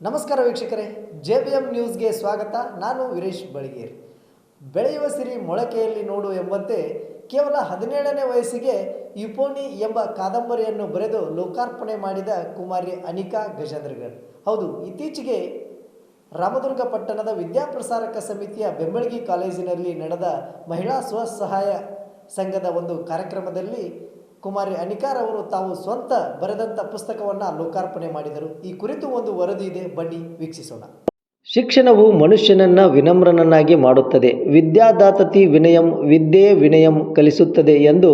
ನಮಸ್ಕಾರ ವೀಕ್ಷಕರೇ J B M ನ್ಯೂಸ್ಗೆ ಸ್ವಾಗತ. ನಾನು ವೀರೇಶ್ ಬಳಿಗೇರ್. ಬೆಳೆಯುವ ಸಿರಿ ಮೊಳಕೆಯಲ್ಲಿ ನೋಡು ಎಂಬಂತೆ ಕೇವಲ ಹದಿನೇಳನೇ ವಯಸ್ಸಿಗೆ ಯುಪೋನಿ ಎಂಬ ಕಾದಂಬರಿಯನ್ನು ಬರೆದು ಲೋಕಾರ್ಪಣೆ ಮಾಡಿದ ಕುಮಾರಿ ಅನಿಕಾ ಗಜೇಂದ್ರಗಢ್ ಹೌದು, ಇತ್ತೀಚೆಗೆ ರಾಮದುರ್ಗ ಪಟ್ಟಣದ ವಿದ್ಯಾಪ್ರಸಾರಕ ಸಮಿತಿಯ ಬೆಂಬಳಗಿ ಕಾಲೇಜಿನಲ್ಲಿ ನಡೆದ ಮಹಿಳಾ ಸ್ವಸಹಾಯ ಸಂಘದ ಒಂದು ಕಾರ್ಯಕ್ರಮದಲ್ಲಿ ಕುಮಾರಿ ಅನಿಕಾರವರು ತಾವು ಸ್ವಂತ ಬರೆದಂಥ ಪುಸ್ತಕವನ್ನು ಲೋಕಾರ್ಪಣೆ ಮಾಡಿದರು. ಈ ಕುರಿತು ಒಂದು ವರದಿ ಇದೆ. ಬನ್ನಿ ವೀಕ್ಷಿಸೋಣ. ಶಿಕ್ಷಣವು ಮನುಷ್ಯನನ್ನ ವಿನಮ್ರನನ್ನಾಗಿ ಮಾಡುತ್ತದೆ. ವಿದ್ಯಾದಾತತಿ ವಿನಯಂ, ವಿದ್ಯೆ ವಿನಯಂ ಕಲಿಸುತ್ತದೆ ಎಂದು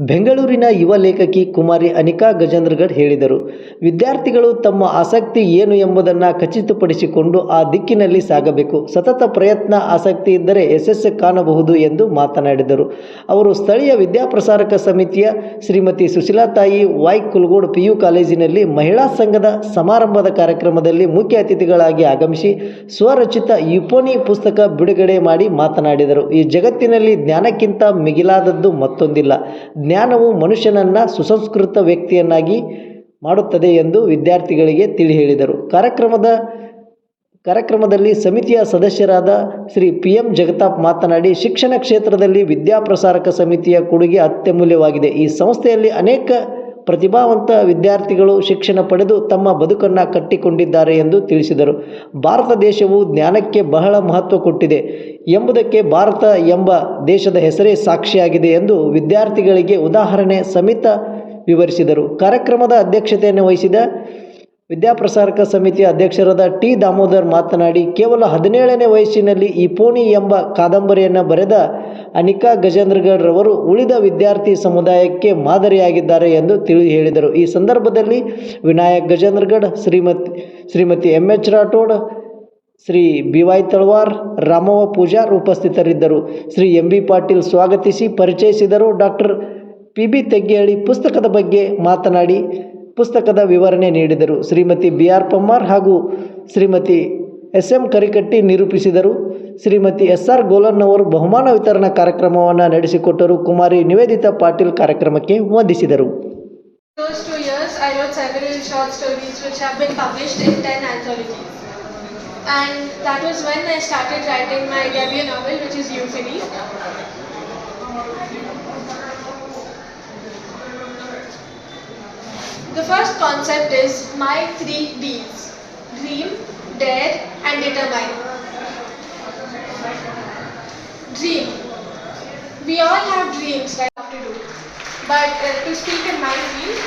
ಬೆಂಗಳೂರಿನ ಯುವ ಲೇಖಕಿ ಕುಮಾರಿ ಅನಿಕಾ ಗಜೇಂದ್ರಗಢ್ ಹೇಳಿದರು. ವಿದ್ಯಾರ್ಥಿಗಳು ತಮ್ಮ ಆಸಕ್ತಿ ಏನು ಎಂಬುದನ್ನು ಖಚಿತಪಡಿಸಿಕೊಂಡು ಆ ದಿಕ್ಕಿನಲ್ಲಿ ಸಾಗಬೇಕು. ಸತತ ಪ್ರಯತ್ನ, ಆಸಕ್ತಿ ಇದ್ದರೆ ಯಶಸ್ಸು ಕಾಣಬಹುದು ಎಂದು ಮಾತನಾಡಿದರು. ಅವರು ಸ್ಥಳೀಯ ವಿದ್ಯಾಪ್ರಸಾರಕ ಸಮಿತಿಯ Shrimati Sushilatai Y Kulgod P U ಕಾಲೇಜಿನಲ್ಲಿ ಮಹಿಳಾ ಸಂಘದ ಸಮಾರಂಭದ ಕಾರ್ಯಕ್ರಮದಲ್ಲಿ ಮುಖ್ಯ ಅತಿಥಿಗಳಾಗಿ ಆಗಮಿಸಿ ಸ್ವರಚಿತ ಯುಪೋನಿ ಪುಸ್ತಕ ಬಿಡುಗಡೆ ಮಾಡಿ ಮಾತನಾಡಿದರು. ಈ ಜಗತ್ತಿನಲ್ಲಿ ಜ್ಞಾನಕ್ಕಿಂತ ಮಿಗಿಲಾದದ್ದು ಮತ್ತೊಂದಿಲ್ಲ. ಜ್ಞಾನವು ಮನುಷ್ಯನನ್ನ ಸುಸಂಸ್ಕೃತ ವ್ಯಕ್ತಿಯನ್ನಾಗಿ ಮಾಡುತ್ತದೆ ಎಂದು ವಿದ್ಯಾರ್ಥಿಗಳಿಗೆ ತಿಳಿ ಹೇಳಿದರು ಕಾರ್ಯಕ್ರಮದ, ಕಾರ್ಯಕ್ರಮದಲ್ಲಿ ಸಮಿತಿಯ ಸದಸ್ಯರಾದ ಶ್ರೀ ಪಿ ಎಂ ಜಗತಾಪ್ ಮಾತನಾಡಿ, ಶಿಕ್ಷಣ ಕ್ಷೇತ್ರದಲ್ಲಿ ವಿದ್ಯಾಪ್ರಸಾರಕ ಸಮಿತಿಯ ಕೊಡುಗೆ ಅತ್ಯಮೂಲ್ಯವಾಗಿದೆ. ಈ ಸಂಸ್ಥೆಯಲ್ಲಿ ಅನೇಕ ಪ್ರತಿಭಾವಂತ ವಿದ್ಯಾರ್ಥಿಗಳು ಶಿಕ್ಷಣ ಪಡೆದು ತಮ್ಮ ಬದುಕನ್ನು ಕಟ್ಟಿಕೊಂಡಿದ್ದಾರೆ ಎಂದು ತಿಳಿಸಿದರು. ಭಾರತ ದೇಶವು ಜ್ಞಾನಕ್ಕೆ ಬಹಳ ಮಹತ್ವ ಕೊಟ್ಟಿದೆ ಎಂಬುದಕ್ಕೆ ಭಾರತ ಎಂಬ ದೇಶದ ಹೆಸರೇ ಸಾಕ್ಷಿಯಾಗಿದೆ ಎಂದು ವಿದ್ಯಾರ್ಥಿಗಳಿಗೆ ಉದಾಹರಣೆ ಸಮಿತ ವಿವರಿಸಿದರು. ಕಾರ್ಯಕ್ರಮದ ಅಧ್ಯಕ್ಷತೆಯನ್ನು ವಹಿಸಿದ ವಿದ್ಯಾಪ್ರಸಾರಕ ಸಮಿತಿಯ ಅಧ್ಯಕ್ಷರಾದ ಟಿ ದಾಮೋದರ್ ಮಾತನಾಡಿ, ಕೇವಲ ಹದಿನೇಳನೇ ವಯಸ್ಸಿನಲ್ಲಿ ಈ ಪೋಣಿ ಎಂಬ ಕಾದಂಬರಿಯನ್ನು ಬರೆದ ಅನಿಕಾ ಗಜೇಂದ್ರಗಡ್ರವರು ಉಳಿದ ವಿದ್ಯಾರ್ಥಿ ಸಮುದಾಯಕ್ಕೆ ಮಾದರಿಯಾಗಿದ್ದಾರೆ ಎಂದು ತಿಳಿ ಹೇಳಿದರು. ಈ ಸಂದರ್ಭದಲ್ಲಿ Vinayak Gajendragad Shrimati Shrimati M H Rathod, Shri B Y Talawar, Ramavva Pujar ಉಪಸ್ಥಿತರಿದ್ದರು. ಶ್ರೀ ಎಂ ಬಿ ಪಾಟೀಲ್ ಸ್ವಾಗತಿಸಿ ಪರಿಚಯಿಸಿದರು. ಡಾಕ್ಟರ್ ಪಿ ಬಿ ತೆಗ್ಗೇಳಿ ಪುಸ್ತಕದ ಬಗ್ಗೆ ಮಾತನಾಡಿ ಪುಸ್ತಕದ ವಿವರಣೆ ನೀಡಿದರು. ಶ್ರೀಮತಿ ಬಿ ಆರ್ ಪಮ್ಮಾರ್ ಹಾಗೂ ಶ್ರೀಮತಿ ಎಸ್ ಎಂ ಕರಿಕಟ್ಟಿ ನಿರೂಪಿಸಿದರು. ಶ್ರೀಮತಿ ಎಸ್ ಆರ್ ಗೋಲನ್ ಅವರು ಬಹುಮಾನ ವಿತರಣಾ ಕಾರ್ಯಕ್ರಮವನ್ನು ನಡೆಸಿಕೊಟ್ಟರು ಕುಮಾರಿ ನಿವೇದಿತಾ ಪಾಟೀಲ್ ಕಾರ್ಯಕ್ರಮಕ್ಕೆ ವಂದಿಸಿದರು Those two years, I wrote several short stories which have been published in 10 anthologies. And that was when I started writing my debut novel, which is Euphony. The first concept is my three Ds dream, dare, and determine. Dream. We all have dreams, right? Have to do. But uh, to speak in my field,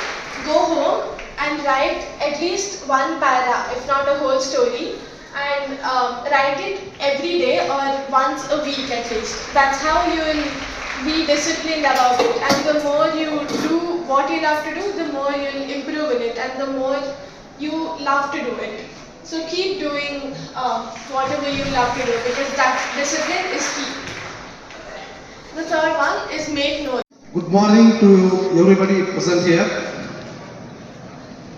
go home and write at least one para, if not a whole story, and um, write it every day or once a week at least. That's how you will be disciplined about it. And the more you do what you love to do, the more you'll improve in it, and the more you love to do it. So keep doing uh, whatever you love to do because that discipline is key. The third one is make notes. Good morning to everybody present here.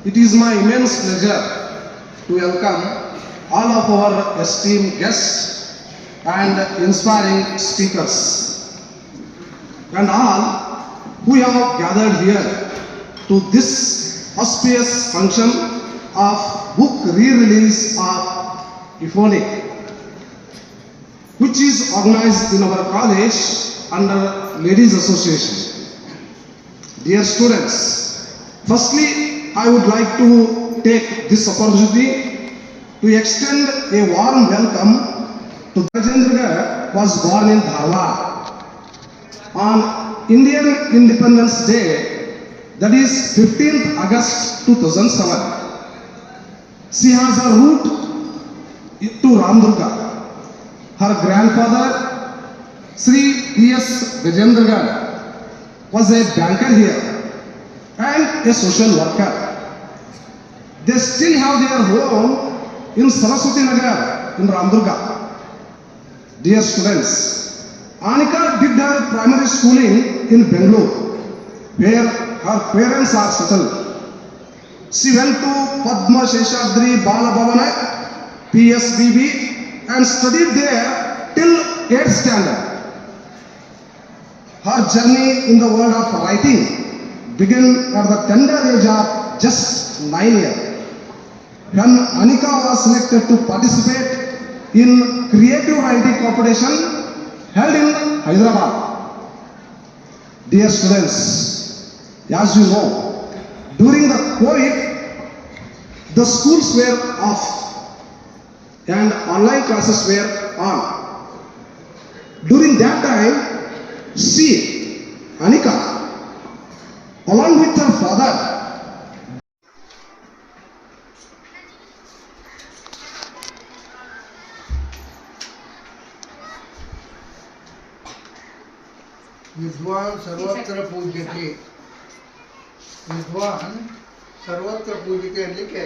It is my immense pleasure to welcome all of our esteemed guests and inspiring speakers and all who have gathered here to this auspicious function of book re-release of Euphony which is organized in our college under Ladies Association. Dear students, firstly, I would like to take this opportunity to extend a warm welcome to Gajendragarh was born in Dharwad on Indian Independence Day, that is 15th August 2007. She has a root to Ramdurga. Her grandfather, Sri P.S. Gajendragarh, was a banker here and a social worker. They still have their home in Saraswati Nagar in Ramdurga. Dear students, Anika did her primary schooling in Bangalore, where her parents are settled. She went to Padma Sheshadri Bala Bhavana, PSBB, and studied there till 8th standard. Her journey in the world of writing began at the tender age of just nine years. when Anika was selected to participate in creative writing competition held in Hyderabad. Dear students, as you know, during the COVID, the schools were off. And online classes were on. During that time, she, Anika, along with her father, विद्वान सर्वत्र पूज्यते विद्वान ಸರ್ವತ್ರ ಪೂಜಿಕೆ ಇರಲಿಕ್ಕೆ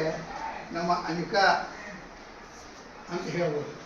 ನಮ್ಮ ಅನಿಕಾ ಅಂತ ಹೇಳ್ಬೋದು.